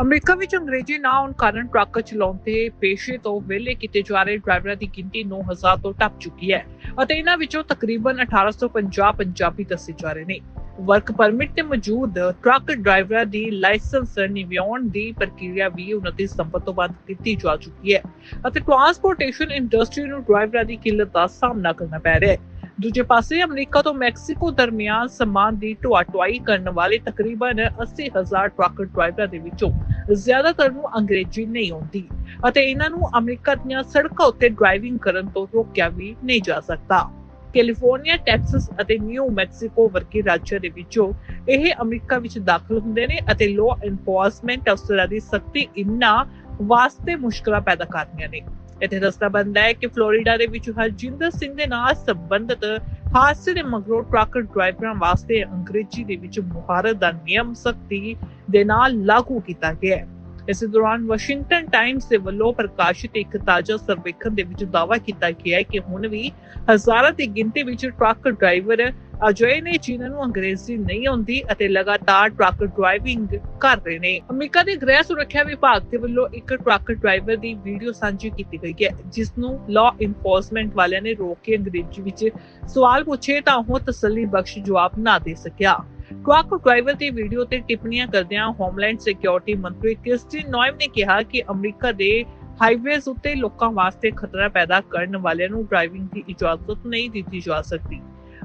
America ਵਿੱਚ ਅੰਗਰੇਜ਼ੀ ਨਾ ਆਉਣ ਕਾਰਨ ਟਰੱਕ ਚਲਾਉਂਦੇ ਪੇਸ਼ੇ ਤੋਂ ਵਿਹਲੇ ਕੀਤੇ ਜਾ ਰਹੇ ਡਰਾਈਵਰਾਂ ਦੀ ਗਿਣਤੀ 9000 ਤੋਂ ਟੱਪ ਚੁੱਕੀ ਹੈ ਅਤੇ ਇਹਨਾਂ ਵਿੱਚੋਂ ਤਕਰੀਬਨ 1850 ਪੰਜਾਬੀ ਦੱਸੇ ਜਾ ਰਹੇ ਨੇ। ਵਰਕ ਪਰਮਿਟ ਤੇ ਮੌਜੂਦ ਟਰੱਕ ਡਰਾਈਵਰਾਂ ਦੀ ਲਾਇਸੈਂਸ ਨਿਵਾਉਣ ਦੀ ਪ੍ਰਕਿਰਿਆ ਵੀ 29 ਸਤੰਬਰ ਤੋਂ ਬੰਦ ਕੀਤੀ ਜਾ ਚੁੱਕੀ ਹੈ ਅਤੇ ਟਰਾਂਸਪੋਰਟੇਸ਼ਨ ਇੰਡਸਟਰੀ ਨੂੰ ਡਰਾਈਵਰਾਂ ਦੀ ਕਿੱਲਤ ਦਾ ਸਾਹਮਣਾ ਕਰਨਾ ਪੈ ਰਿਹਾ ਹੈ। ਦੂਜੇ ਪਾਸੇ ਅਮਰੀਕਾ ਤੋਂ ਮੈਕਸੀਕੋ ਦਰਮਿਆਨ ਸਮਾਨ ਦੀ ਢੁਆ ਕਰਨ ਵਾਲੇ ਤਕਰੀਬਨ 80000 ਟਰੱਕ ਡਰਾਈਵਰਾਂ ਦੇ ਵਿੱਚੋਂ ਜ਼ਿਆਦਾਤਰ ਨੂੰ ਅੰਗਰੇਜ਼ੀ ਨਹੀਂ ਆਉਂਦੀ ਅਤੇ ਇਹਨਾਂ ਨੂੰ ਅਮਰੀਕਾ ਦੀਆਂ ਸੜਕਾਂ ਉੱਤੇ ਡਰਾਈਵਿੰਗ ਕਰਨ ਤੋਂ ਰੋਕਿਆ ਵੀ ਨਹੀਂ ਜਾ ਸਕਦਾ। ਕੈਲੀਫੋਰਨੀਆ, ਟੈਕਸਸ ਅਤੇ ਨਿਊ ਮੈਕਸੀਕੋ ਵਰਗੇ ਰਾਜਾਂ ਦੇ ਵਿੱਚੋਂ ਇਹ ਅਮਰੀਕਾ ਵਿੱਚ ਦਾਖਲ ਹੁੰਦੇ ਨੇ ਅਤੇ ਲਾਅ ਐਨਫੋਰਸਮੈਂਟ ਅਫਸਰਾਂ ਦੀ ਸਖਤੀ ਇੰਨਾ ਵਾਸਤੇ ਮੁਸ਼ਕਲਾਂ ਪੈਦਾ ਕਰਦੀਆਂ ਨੇ। ਇੱਥੇ ਦੱਸਣਾ ਬਣਦਾ ਹੈ ਕਿ ਫਲੋਰੀਡਾ ਦੇ ਵਿੱਚ ਹਰਜਿੰਦਰ ਸਿੰਘ ਦੇ ਨਾਲ ਸੰਬੰਧਿਤ ਹਾਦਸੇ ਦੇ ਮਗਰੋਂ ਟਰੱਕ ਡਰਾਈਵਰਾਂ ਵਾਸਤੇ ਅੰਗਰੇਜ਼ੀ ਦੇ ਵਿੱਚ ਮੁਹਾਰਤ ਦਾ ਨਿਯਮ ਸਖਤੀ ਦੇ ਨਾਲ ਲਾਗੂ ਕੀਤਾ ਗਿਆ ਹੈ। ਇਸੇ ਦੌਰਾਨ ਵਾਸ਼ਿੰਗਟਨ ਟਾਈਮਸ ਦੇ ਵੱਲੋਂ ਪ੍ਰਕਾਸ਼ਿਤ ਇੱਕ ਤਾਜ਼ਾ ਸਰਵੇਖਣ ਦੇ ਵਿੱਚ ਦਾਅਵਾ ਕੀਤਾ ਗਿਆ ਹੈ ਕਿ ਹੁਣ ਵੀ ਹਜ਼ਾਰਾਂ ਦੀ ਗਿਣਤੀ ਵਿੱਚ ਟਰੱਕ ਡਰਾਈਵਰ ਅਜਿਹੇ ਨੇ ਜਿਨ੍ਹਾਂ ਨੂੰ ਅੰਗਰੇਜ਼ੀ ਨਹੀਂ ਆਉਂਦੀ ਅਤੇ ਲਗਾਤਾਰ ਟਰੱਕ ਡਰਾਈਵਿੰਗ ਕਰ ਰਹੇ ਨੇ। ਅਮਰੀਕਾ ਦੇ ਗ੍ਰਹਿ ਸੁਰੱਖਿਆ ਵਿਭਾਗ ਦੇ ਵੱਲੋਂ ਇੱਕ ਟਰੱਕ ਡਰਾਈਵਰ ਦੀ ਵੀਡੀਓ ਸਾਂਝੀ ਕੀਤੀ ਗਈ ਹੈ, ਜਿਸ ਨੂੰ ਲਾਅ ਇਨਫੋਰਸਮੈਂਟ ਵਾਲਿਆਂ ਨੇ ਰੋਕ ਕੇ ਅੰਗਰੇਜ਼ੀ ਵਿੱਚ ਸਵਾਲ ਪੁੱਛੇ ਤਾਂ ਉਹ ਤਸੱਲੀ ਬਖਸ਼ ਜਵਾਬ ਨਾ ਦੇ ਸਕਿਆ। ਟਰੱਕ ਡਰਾਈਵਰ ਦੀ ਵੀਡੀਓ ਤੇ ਟਿੱਪਣੀਆਂ ਕਰਦਿਆਂ ਹੋਮਲੈਂਡ ਸਿਕਿਉਰਿਟੀ ਮੰਤਰੀ ਕ੍ਰਿਸਟੀਨ ਨੋਇਮ ਨੇ ਕਿਹਾ ਕਿ ਅਮਰੀਕਾ ਦੇ ਹਾਈਵੇਜ਼ ਉੱਤੇ ਲੋਕਾਂ ਵਾਸਤੇ ਖਤਰਾ ਪੈਦਾ ਕਰਨ ਵਾਲਿਆਂ ਨੂੰ ਡਰਾਈਵਿੰਗ ਦੀ ਇਜਾਜ਼ਤ ਨਹੀਂ ਦਿੱਤੀ ਜਾ ਸਕਦੀ।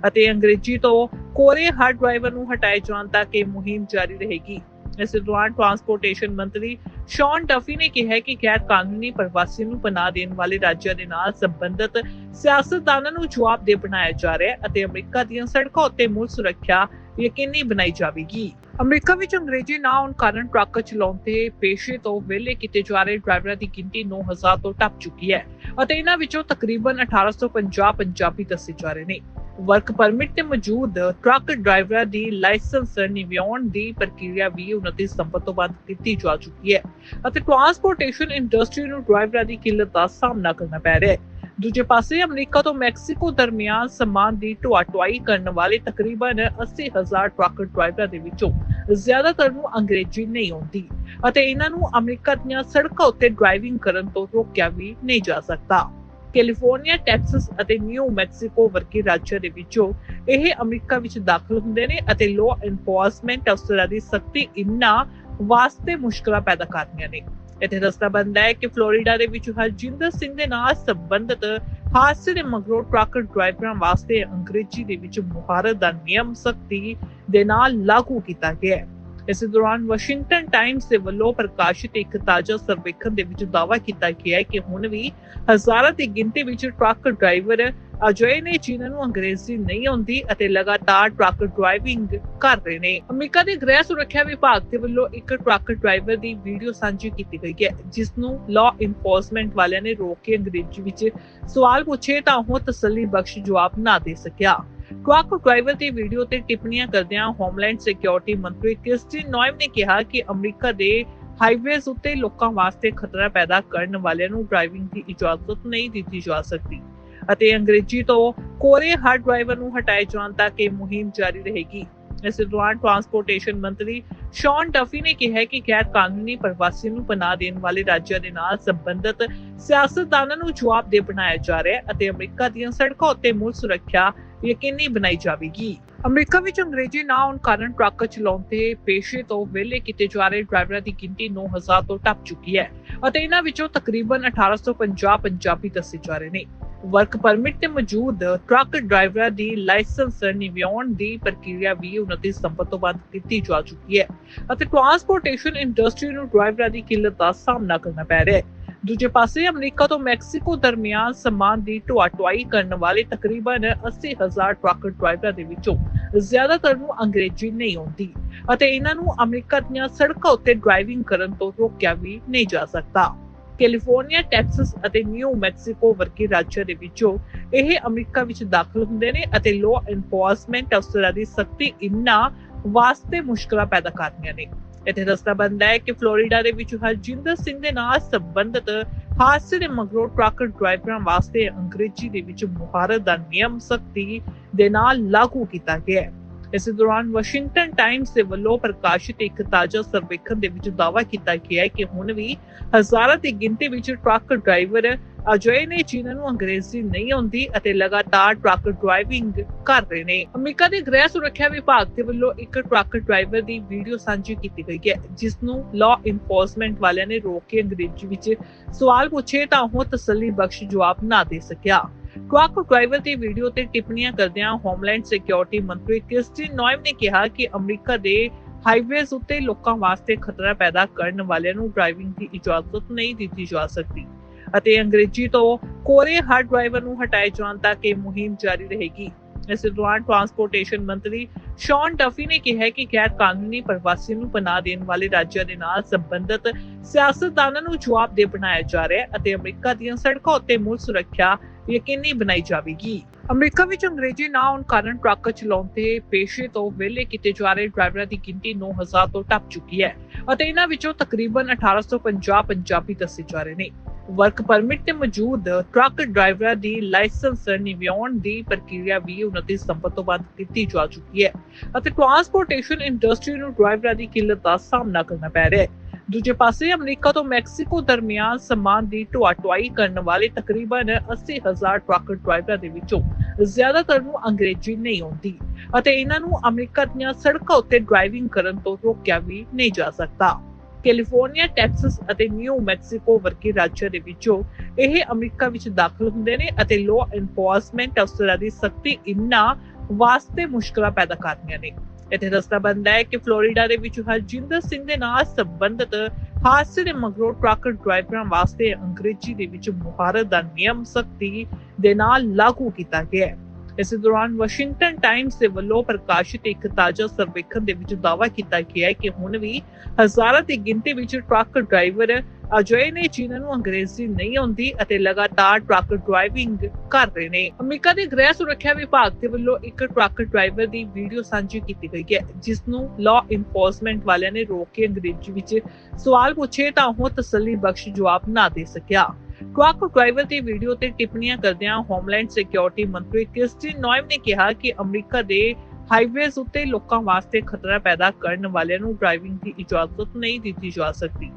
ਅਤੇ ਅੰਗਰੇਜ਼ੀ ਤੋਂ ਕੋਰੇ ਹਰ ਡਰਾਈਵਰ ਨੂੰ ਹਟਾਏ ਜਾਣ ਤੱਕ ਇਹ ਮੁਹਿੰਮ ਜਾਰੀ ਰਹੇਗੀ। ਇਸ ਦੌਰਾਨ ਟਰਾਂਸਪੋਰਟੇਸ਼ਨ ਮੰਤਰੀ ਸ਼ੌਨ ਡਫੀ ਨੇ ਕਿਹਾ ਕਿ ਗੈਰ ਕਾਨੂੰਨੀ ਪ੍ਰਵਾਸੀਆਂ ਨੂੰ ਪਨਾਹ ਦੇਣ ਵਾਲੇ ਰਾਜਾਂ ਦੇ ਨਾਲ ਸੰਬੰਧਿਤ ਸਿਆਸਤਦਾਨਾਂ ਨੂੰ ਜਵਾਬ ਦੇ ਬਣਾਇਆ ਜਾ ਰਿਹਾ ਹੈ ਅਤੇ ਅਮਰੀਕਾ ਦੀਆਂ ਸੜਕਾਂ ਉੱਤੇ ਮੁੱਢ ਸੁਰੱਖਿਆ ਯਕੀਨੀ ਬਣਾਈ ਜਾਵੇਗੀ। ਅਮਰੀਕਾ ਵਿੱਚ ਅੰਗਰੇਜ਼ੀ ਨਾ ਆਉਣ ਕਾਰਨ ਟਰੱਕ ਚਲਾਉਂਦੇ ਪੇਸ਼ੇ ਤੋਂ ਵਿਹਲੇ ਕੀਤੇ ਜਾ ਰਹੇ ਡਰਾਈਵਰਾਂ ਦੀ ਗਿਣਤੀ 9000 ਤੋਂ ਟੱਪ ਚੁੱਕੀ ਹੈ ਅਤੇ ਇਹਨਾਂ ਵਿੱਚੋਂ ਤਕਰੀਬਨ 1850 ਪੰਜਾਬੀ ਦੱਸੇ ਜਾ ਰਹੇ ਨੇ। ਵਰਕ ਪਰਮਿਟ ਤੇ ਮੌਜੂਦ ਟਰੱਕ ਡਰਾਈਵਰਾਂ ਦੀ ਲਾਇਸੈਂਸ ਨਿਵਾਉਣ ਦੀ ਪ੍ਰਕਿਰਿਆ ਵੀ 29 ਸਤੰਬਰ ਤੋਂ ਬੰਦ ਕੀਤੀ ਜਾ ਚੁੱਕੀ ਹੈ ਅਤੇ ਟਰਾਂਸਪੋਰਟੇਸ਼ਨ ਇੰਡਸਟਰੀ ਨੂੰ ਡਰਾਈਵਰਾਂ ਦੀ ਕਿੱਲਤ ਦਾ ਸਾਹਮਣਾ ਕਰਨਾ ਪੈ ਰਿਹਾ ਹੈ। ਦੂਜੇ ਪਾਸੇ ਅਮਰੀਕਾ ਤੋਂ ਮੈਕਸੀਕੋ ਦਰਮਿਆਨ ਸਮਾਨ ਦੀ ਢੁਆ ਢੁਆਈ ਕਰਨ ਵਾਲੇ ਤਕਰੀਬਨ 80000 ਟਰੱਕ ਡਰਾਈਵਰਾਂ ਦੇ ਵਿੱਚੋਂ ਜ਼ਿਆਦਾਤਰ ਨੂੰ ਅੰਗਰੇਜ਼ੀ ਨਹੀਂ ਆਉਂਦੀ ਅਤੇ ਇਹਨਾਂ ਨੂੰ ਅਮਰੀਕਾ ਦੀਆਂ ਸੜਕਾਂ ਉੱਤੇ ਡਰਾਈਵਿੰਗ ਕਰਨ ਤੋਂ ਰੋਕਿਆ ਵੀ ਨਹੀਂ ਜਾ ਸਕਦਾ। ਕੈਲੀਫੋਰਨੀਆ, ਟੈਕਸਸ ਅਤੇ ਨਿਊ ਮੈਕਸੀਕੋ ਵਰਗੇ ਰਾਜਾਂ ਦੇ ਵਿੱਚੋਂ ਇਹ ਅਮਰੀਕਾ ਵਿੱਚ ਦਾਖਲ ਹੁੰਦੇ ਨੇ ਅਤੇ ਲਾਅ ਐਨਫੋਰਸਮੈਂਟ ਅਫਸਰਾਂ ਦੀ ਸਖਤੀ ਇੰਨਾ ਵਾਸਤੇ ਮੁਸ਼ਕਲਾਂ ਪੈਦਾ ਕਰਦੀਆਂ ਨੇ। ਇੱਥੇ ਦੱਸਣਾ ਬਣਦਾ ਹੈ ਕਿ ਫਲੋਰੀਡਾ ਦੇ ਵਿੱਚ ਹਰਜਿੰਦਰ ਸਿੰਘ ਦੇ ਨਾਲ ਸੰਬੰਧਿਤ ਹਾਦਸੇ ਦੇ ਮਗਰੋਂ ਟਰੱਕ ਡਰਾਈਵਰਾਂ ਵਾਸਤੇ ਅੰਗਰੇਜ਼ੀ ਦੇ ਵਿੱਚ ਮੁਹਾਰਤ ਦਾ ਨਿਯਮ ਸਖਤੀ ਦੇ ਨਾਲ ਲਾਗੂ ਕੀਤਾ ਗਿਆ ਹੈ। ਇਸੇ ਦੌਰਾਨ ਵਾਸ਼ਿੰਗਟਨ ਟਾਈਮਸ ਦੇ ਵੱਲੋਂ ਪ੍ਰਕਾਸ਼ਿਤ ਇੱਕ ਤਾਜ਼ਾ ਸਰਵੇਖਣ ਦੇ ਵਿੱਚ ਦਾਅਵਾ ਕੀਤਾ ਗਿਆ ਹੈ ਕਿ ਹੁਣ ਵੀ ਹਜ਼ਾਰਾਂ ਦੀ ਗਿਣਤੀ ਵਿੱਚ ਟਰੱਕ ਡਰਾਈਵਰ ਅਜਿਹੇ ਨੇ ਜਿਨ੍ਹਾਂ ਨੂੰ ਅੰਗਰੇਜ਼ੀ ਨਹੀਂ ਆਉਂਦੀ ਅਤੇ ਲਗਾਤਾਰ ਟਰੱਕ ਡਰਾਈਵਿੰਗ ਕਰ ਰਹੇ ਨੇ। ਅਮਰੀਕਾ ਦੇ ਗ੍ਰਹਿ ਸੁਰੱਖਿਆ ਵਿਭਾਗ ਦੇ ਵੱਲੋਂ ਇੱਕ ਟਰੱਕ ਡਰਾਈਵਰ ਦੀ ਵੀਡੀਓ ਸਾਂਝੀ ਕੀਤੀ ਗਈ ਹੈ, ਜਿਸ ਨੂੰ ਲਾਅ ਇਨਫੋਰਸਮੈਂਟ ਵਾਲਿਆਂ ਨੇ ਰੋਕ ਕੇ ਅੰਗਰੇਜ਼ੀ ਵਿੱਚ ਸਵਾਲ ਪੁੱਛੇ ਤਾਂ ਉਹ ਤਸੱਲੀ ਬਖਸ਼ ਜਵਾਬ ਨਾ ਦੇ ਸਕਿਆ। ਟਰੱਕ ਡਰਾਈਵਰ ਦੀ ਵੀਡੀਓ ਤੇ ਟਿੱਪਣੀਆਂ ਕਰਦਿਆਂ ਹੋਮਲੈਂਡ ਸਿਕਿਉਰਿਟੀ ਮੰਤਰੀ ਕ੍ਰਿਸਟੀਨ ਨੋਇਮ ਨੇ ਕਿਹਾ ਕਿ ਅਮਰੀਕਾ ਦੇ ਹਾਈਵੇਜ਼ ਉੱਤੇ ਲੋਕਾਂ ਵਾਸਤੇ ਖਤਰਾ ਪੈਦਾ ਕਰਨ ਵਾਲਿਆਂ ਨੂੰ ਡਰਾਈਵਿੰਗ ਦੀ ਇਜਾਜ਼ਤ ਨਹੀਂ ਦਿੱਤੀ ਜਾ ਸਕਦੀ ਅਤੇ ਅੰਗਰੇਜ਼ੀ ਤੋਂ ਕੋਰੇ ਹਰ ਡਰਾਈਵਰ ਨੂੰ ਹਟਾਏ ਜਾਣ ਤੱਕ ਇਹ ਮੁਹਿੰਮ ਜਾਰੀ ਰਹੇਗੀ। ਇਸ ਦੌਰਾਨ ਟਰਾਂਸਪੋਰਟੇਸ਼ਨ ਮੰਤਰੀ ਸ਼ੌਨ ਡਫੀ ਨੇ ਕਿਹਾ ਕਿ ਗੈਰ ਕਾਨੂੰਨੀ ਪ੍ਰਵਾਸੀਆਂ ਨੂੰ ਪਨਾਹ ਦੇਣ ਵਾਲੇ ਰਾਜਾਂ ਦੇ ਨਾਲ ਸੰਬੰਧਿਤ ਸਿਆਸਤਦਾਨਾਂ ਨੂੰ ਜਵਾਬ ਦੇ ਬਣਾਇਆ ਜਾ ਰਿਹਾ ਹੈ ਅਤੇ ਅਮਰੀਕਾ ਦੀਆਂ ਸੜਕਾਂ ਉੱਤੇ ਮੁੱਢ ਸੁਰੱਖਿਆ ਯਕੀਨੀ ਬਣਾਈ ਜਾਵੇਗੀ। ਅਮਰੀਕਾ ਵਿੱਚ ਅੰਗਰੇਜ਼ੀ ਨਾ ਆਉਣ ਕਾਰਨ ਟਰੱਕ ਚਲਾਉਂਦੇ ਪੇਸ਼ੇ ਤੋਂ ਵਿਹਲੇ ਕੀਤੇ ਜਾ ਰਹੇ ਡਰਾਈਵਰਾਂ ਦੀ ਗਿਣਤੀ 9000 ਤੋਂ ਟੱਪ ਚੁੱਕੀ ਹੈ ਅਤੇ ਇਹਨਾਂ ਵਿੱਚੋਂ ਤਕਰੀਬਨ 1850 ਪੰਜਾਬੀ ਦੱਸੇ ਜਾ ਰਹੇ ਨੇ। ਵਰਕ ਪਰਮਿਟ ਤੇ ਮੌਜੂਦ ਟਰੱਕ ਡਰਾਈਵਰਾਂ ਦੀ ਲਾਇਸੈਂਸ ਨਿਵਾਉਣ ਦੀ ਪ੍ਰਕਿਰਿਆ ਵੀ 29 ਦਸੰਬਰ ਤੋਂ ਬੰਦ ਕੀਤੀ ਜਾ ਚੁੱਕੀ ਹੈ ਅਤੇ ਟਰਾਂਸਪੋਰਟੇਸ਼ਨ ਇੰਡਸਟਰੀ ਨੂੰ ਡਰਾਈਵਰਾਂ ਦੀ ਕਿੱਲਤ ਦਾ ਸਾਹਮਣਾ ਕਰਨਾ ਪੈ ਰਿਹਾ ਹੈ। ਦੂਜੇ ਪਾਸੇ ਅਮਰੀਕਾ ਤੋਂ ਮੈਕਸੀਕੋ ਦਰਮਿਆਨ ਸਮਾਨ ਦੀ ਢੁਆ ਕਰਨ ਵਾਲੇ ਤਕਰੀਬਨ 80000 ਟਰੱਕ ਡਰਾਈਵਰਾਂ ਦੇ ਵਿੱਚੋਂ ਜ਼ਿਆਦਾਤਰ ਨੂੰ ਅੰਗਰੇਜ਼ੀ ਨਹੀਂ ਆਉਂਦੀ ਅਤੇ ਇਹਨਾਂ ਨੂੰ ਅਮਰੀਕਾ ਦੀਆਂ ਸੜਕਾਂ ਉੱਤੇ ਡਰਾਈਵਿੰਗ ਕਰਨ ਤੋਂ ਰੋਕਿਆ ਵੀ ਨਹੀਂ ਜਾ ਸਕਦਾ। ਕੈਲੀਫੋਰਨੀਆ, ਟੈਕਸਸ ਅਤੇ ਨਿਊ ਮੈਕਸੀਕੋ ਵਰਗੇ ਰਾਜਾਂ ਦੇ ਵਿੱਚੋਂ ਇਹ ਅਮਰੀਕਾ ਵਿੱਚ ਦਾਖਲ ਹੁੰਦੇ ਨੇ ਅਤੇ ਲਾਅ ਐਨਫੋਰਸਮੈਂਟ ਅਫਸਰਾਂ ਦੀ ਸਖਤੀ ਇੰਨਾ ਵਾਸਤੇ ਮੁਸ਼ਕਲਾਂ ਪੈਦਾ ਕਰਦੀਆਂ ਨੇ। ਇੱਥੇ ਦੱਸਣਾ ਬਣਦਾ ਹੈ ਕਿ ਫਲੋਰੀਡਾ ਦੇ ਵਿੱਚ ਹਰਜਿੰਦਰ ਸਿੰਘ ਦੇ ਨਾਲ ਸੰਬੰਧਿਤ ਹਾਦਸੇ ਦੇ ਮਗਰੋਂ ਟਰੱਕ ਡਰਾਈਵਰਾਂ ਵਾਸਤੇ ਅੰਗਰੇਜ਼ੀ ਦੇ ਵਿੱਚ ਮੁਹਾਰਤ ਦਾ ਨਿਯਮ ਸਖਤੀ ਦੇ ਨਾਲ ਲਾਗੂ ਕੀਤਾ ਗਿਆ ਹੈ। ਇਸ ਦੌਰਾਨ ਵਾਸ਼ਿੰਗਟਨ ਟਾਈਮਜ਼ ਦੇ ਵੱਲੋਂ ਪ੍ਰਕਾਸ਼ਿਤ ਇੱਕ ਤਾਜ਼ਾ ਸਰਵੇਖਣ ਦੇ ਵਿੱਚ ਦਾਅਵਾ ਕੀਤਾ ਗਿਆ ਹੈ ਕਿ ਹੁਣ ਵੀ ਹਜ਼ਾਰਾਂ ਦੀ ਗਿਣਤੀ ਵਿੱਚ ਟਰੱਕ ਡਰਾਈਵਰ ਅਜਿਹੇ ਨੇ ਜਿਨ੍ਹਾਂ ਨੂੰ ਅੰਗਰੇਜ਼ੀ ਨਹੀਂ ਆਉਂਦੀ ਅਤੇ ਲਗਾਤਾਰ ਟਰੱਕ ਡਰਾਈਵਿੰਗ ਕਰ ਰਹੇ ਨੇ। ਅਮਰੀਕਾ ਦੇ ਗ੍ਰਹਿ ਸੁਰੱਖਿਆ ਵਿਭਾਗ ਦੇ ਵੱਲੋਂ ਇੱਕ ਟਰੱਕ ਡਰਾਈਵਰ ਦੀ ਵੀਡੀਓ ਸਾਂਝੀ ਕੀਤੀ ਗਈ ਹੈ, ਜਿਸ ਨੂੰ ਲਾਅ ਇਨਫੋਰਸਮੈਂਟ ਵਾਲਿਆਂ ਨੇ ਰੋਕ ਕੇ ਅੰਗਰੇਜ਼ੀ ਵਿੱਚ ਸਵਾਲ ਪੁੱਛੇ ਤਾਂ ਉਹ ਤਸੱਲੀ ਬਖਸ਼ ਜਵਾਬ ਨਾ ਦੇ ਸਕਿਆ। ਟਰੱਕ ਡਰਾਈਵਰ ਦੀ ਵੀਡੀਓ ਤੇ ਟਿੱਪਣੀਆਂ ਕਰਦਿਆਂ ਹੋਮਲੈਂਡ ਸਿਕਿਉਰਿਟੀ ਮੰਤਰੀ ਕ੍ਰਿਸਟੀਨ ਨੋਇਮ ਨੇ ਕਿਹਾ ਕਿ ਅਮਰੀਕਾ ਦੇ ਹਾਈਵੇਜ਼ ਉੱਤੇ ਲੋਕਾਂ ਵਾਸਤੇ ਖਤਰਾ ਪੈਦਾ ਕਰਨ ਵਾਲਿਆਂ ਨੂੰ ਡਰਾਈਵਿੰਗ ਦੀ ਇਜਾਜ਼ਤ ਨਹੀਂ ਦਿੱਤੀ ਜਾ ਸਕਦੀ। ਅਤੇ ਅੰਗਰੇਜ਼ੀ ਤੋਂ ਕੋਰੇ ਹਰ ਡਰਾਈਵਰ ਨੂੰ ਹਟਾਏ ਜਾਣ ਤੱਕ ਇਹ ਮੁਹਿੰਮ ਜਾਰੀ ਰਹੇਗੀ। ਇਸ ਦੌਰਾਨ ਟਰਾਂਸਪੋਰਟੇਸ਼ਨ ਮੰਤਰੀ ਸ਼ੌਨ ਡਫੀ ਨੇ ਕਿਹਾ ਕਿ ਗੈਰ ਕਾਨੂੰਨੀ ਪ੍ਰਵਾਸੀਆਂ ਨੂੰ ਪਨਾਹ ਦੇਣ ਵਾਲੇ ਰਾਜਾਂ ਦੇ ਨਾਲ ਸੰਬੰਧਿਤ ਸਿਆਸਤਦਾਨਾਂ ਨੂੰ ਜਵਾਬ ਦੇ ਬਣਾਇਆ ਜਾ ਰਿਹਾ ਹੈ ਅਤੇ ਅਮਰੀਕਾ ਦੀਆਂ ਸੜਕਾਂ ਉੱਤੇ ਮੁੱਲ ਸੁਰੱਖਿਆ ਯਕੀਨੀ ਬਣਾਈ ਜਾਵੇਗੀ। ਅਮਰੀਕਾ ਵਿੱਚ ਅੰਗਰੇਜ਼ੀ ਨਾ ਆਉਣ ਕਾਰਨ ਟਰੱਕ ਚਲਾਉਣ ਤੇ ਪੇਸ਼ੇ ਤੋਂ ਵਿਹਲੇ ਕੀਤੇ ਜਾ ਰਹੇ ਡਰਾਈਵਰਾਂ ਦੀ ਗਿਣਤੀ 9000 ਤੋਂ ਟੱਪ ਚੁੱਕੀ ਹੈ ਅਤੇ ਇਹਨਾਂ ਵਿੱਚੋਂ ਤਕਰੀਬਨ 1850 ਪੰਜਾਬੀ ਦੱਸੇ ਜਾ ਰਹੇ ਨੇ। ਵਰਕ ਪਰਮਿਟ ਤੇ ਮੌਜੂਦ ਟਰੱਕ ਡਰਾਈਵਰਾਂ ਦੀ ਲਾਇਸੈਂਸ ਨਿਵਾਉਣ ਦੀ ਪ੍ਰਕਿਰਿਆ ਵੀ 29 ਸਤੰਬਰ ਤੋਂ ਬੰਦ ਕੀਤੀ ਜਾ ਚੁੱਕੀ ਹੈ ਅਤੇ ਟਰਾਂਸਪੋਰਟੇਸ਼ਨ ਇੰਡਸਟਰੀ ਨੂੰ ਡਰਾਈਵਰਾਂ ਦੀ ਕਿੱਲਤ ਦਾ ਸਾਹਮਣਾ ਕਰਨਾ ਪੈ ਰਿਹਾ ਹੈ। ਦੂਜੇ ਪਾਸੇ ਅਮਰੀਕਾ ਤੋਂ ਮੈਕਸੀਕੋ ਦਰਮਿਆਨ ਸਮਾਨ ਦੀ ਢੁਆਟੁਆਈ ਕਰਨ ਵਾਲੇ ਤਕਰੀਬਨ 80000 ਟਰੱਕ ਡਰਾਈਵਰਾਂ ਦੇ ਵਿੱਚੋਂ ਜ਼ਿਆਦਾਤਰ ਨੂੰ ਅੰਗਰੇਜ਼ੀ ਨਹੀਂ ਆਉਂਦੀ ਅਤੇ ਇਹਨਾਂ ਨੂੰ ਅਮਰੀਕਾ ਦੀਆਂ ਸੜਕਾਂ ਉੱਤੇ ਡਰਾਈਵਿੰਗ ਕਰਨ ਤੋਂ ਰੋਕਿਆ ਵੀ ਨਹੀਂ ਜਾ ਸਕਦਾ। ਕੈਲੀਫੋਰਨੀਆ, ਟੈਕਸਸ ਅਤੇ ਨਿਊ ਮੈਕਸੀਕੋ ਵਰਗੇ ਰਾਜਾਂ ਦੇ ਵਿੱਚੋਂ ਇਹ ਅਮਰੀਕਾ ਵਿੱਚ ਦਾਖਲ ਹੁੰਦੇ ਨੇ ਅਤੇ ਲਾਅ ਐਨਫੋਰਸਮੈਂਟ ਅਫਸਰਾਂ ਦੀ ਸਖਤੀ ਇੰਨਾ ਵਾਸਤੇ ਮੁਸ਼ਕਲਾਂ ਪੈਦਾ ਕਰਦੀਆਂ ਨੇ। ਇੱਥੇ ਦੱਸਣਾ ਬੰਦਾ ਹੈ ਕਿ ਫਲੋਰੀਡਾ ਦੇ ਵਿੱਚ ਹਰਜਿੰਦਰ ਸਿੰਘ ਦੇ ਨਾਲ ਸੰਬੰਧਿਤ ਹਾਦਸੇ ਦੇ ਮਗਰੋਂ ਟਰੱਕ ਡਰਾਈਵਰਾਂ ਵਾਸਤੇ ਅੰਗਰੇਜ਼ੀ ਦੇ ਵਿੱਚ ਮੁਹਾਰਤ ਦਾ ਨਿਯਮ ਸਖਤੀ ਦੇ ਨਾਲ ਲਾਗੂ ਕੀਤਾ ਗਿਆ ਹੈ। ਇਸ ਦੌਰਾਨ ਵਾਸ਼ਿੰਗਟਨ ਟਾਈਮਜ਼ ਦੇ ਵੱਲੋਂ ਪ੍ਰਕਾਸ਼ਿਤ ਇੱਕ ਤਾਜ਼ਾ ਸਰਵੇਖਣ ਦੇ ਵਿੱਚ ਦਾਅਵਾ ਕੀਤਾ ਗਿਆ ਹੈ ਕਿ ਹੁਣ ਵੀ ਹਜ਼ਾਰਾਂ ਦੀ ਗਿਣਤੀ ਵਿੱਚ ਟਰੱਕ ਡਰਾਈਵਰ ਅਜਿਹੇ ਨੇ ਜਿਨ੍ਹਾਂ ਨੂੰ ਅੰਗਰੇਜ਼ੀ ਨਹੀਂ ਆਉਂਦੀ ਅਤੇ ਲਗਾਤਾਰ ਟਰੱਕ ਡਰਾਈਵਿੰਗ ਕਰ ਰਹੇ ਨੇ, ਅਮਰੀਕਾ ਦੇ ਗ੍ਰਹਿ ਸੁਰੱਖਿਆ ਵਿਭਾਗ ਦੇ ਵੱਲੋਂ ਇੱਕ ਟਰੱਕ ਡਰਾਈਵਰ ਦੀ ਵੀਡੀਓ ਸਾਂਝੀ ਕੀਤੀ ਗਈ ਹੈ, ਜਿਸ ਨੂੰ ਲਾਅ ਇਨਫੋਰਸਮੈਂਟ ਵਾਲਿਆਂ ਨੇ ਰੋਕ ਕੇ ਅੰਗਰੇਜ਼ੀ ਵਿੱਚ ਸਵਾਲ ਪੁੱਛੇ ਤਾਂ ਉਹ ਤਸੱਲੀ ਬਖਸ਼ ਜਵਾਬ ਨਾ ਦੇ ਸਕਿਆ। ਟਰੱਕ ਡਰਾਈਵਰ ਦੀ ਵੀਡੀਓ ਤੇ ਟਿੱਪਣੀਆਂ ਕਰਦਿਆਂ ਹੋਮਲੈਂਡ ਸਿਕਿਉਰਿਟੀ ਮੰਤਰੀ ਕ੍ਰਿਸਟੀਨ ਨੋਇਮ ਨੇ ਕਿਹਾ ਕਿ ਅਮਰੀਕਾ ਦੇ ਹਾਈਵੇਜ਼ ਉੱਤੇ ਲੋਕਾਂ ਵਾਸਤੇ ਖਤਰਾ ਪੈਦਾ ਕਰਨ ਵਾਲਿਆਂ ਨੂੰ ਡਰਾਈਵਿੰਗ ਦੀ ਇਜਾਜ਼ਤ ਨਹੀਂ ਦਿੱਤੀ ਜਾ ਸਕਦੀ।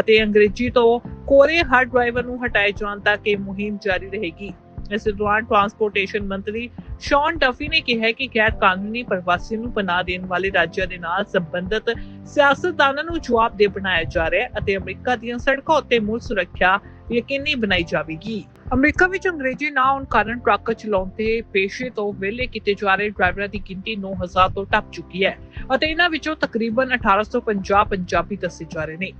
ਅਤੇ ਅੰਗਰੇਜ਼ੀ ਤੋਂ ਕੋਰੇ ਹਰ ਡਰਾਈਵਰ ਨੂੰ ਹਟਾਏ ਜਾਣ ਤੱਕ ਇਹ ਮੁਹਿੰਮ ਜਾਰੀ ਰਹੇਗੀ। ਇਸ ਦੌਰਾਨ ਟਰਾਂਸਪੋਰਟੇਸ਼ਨ ਮੰਤਰੀ ਸ਼ੌਨ ਡਫੀ ਨੇ ਕਿਹਾ ਕਿ ਗੈਰ ਕਾਨੂੰਨੀ ਪ੍ਰਵਾਸੀਆਂ ਨੂੰ ਪਨਾਹ ਦੇਣ ਵਾਲੇ ਰਾਜਾਂ ਦੇ ਨਾਲ ਸੰਬੰਧਿਤ ਸਿਆਸਤਦਾਨਾਂ ਨੂੰ ਜਵਾਬ ਬਣਾਇਆ ਜਾ ਰਿਹਾ ਹੈ ਅਤੇ ਅਮਰੀਕਾ ਦੀਆਂ ਸੜਕਾਂ ਉੱਤੇ ਮੁੱਲ ਸੁਰੱਖਿਆ ਯਕੀਨੀ ਬਣਾਈ ਜਾਵੇਗੀ। ਅਮਰੀਕਾ ਵਿੱਚ ਅੰਗਰੇਜ਼ੀ ਨਾ ਆਉਣ ਕਾਰਨ ਟਰੱਕ ਚਲਾਉਣ ਤੇ ਪੇਸ਼ੇ ਤੋਂ ਵਿਹਲੇ ਕੀਤੇ ਜਾ ਰਹੇ ਡਰਾਈਵਰਾਂ ਦੀ ਗਿਣਤੀ 9000 ਤੋਂ ਟੱਪ ਚੁੱਕੀ ਹੈ ਅਤੇ ਇਹਨਾਂ ਵਿੱਚੋਂ ਤਕਰੀਬਨ 1850 ਪੰਜਾਬੀ ਦੱਸੇ ਜਾ ਰਹੇ ਨੇ।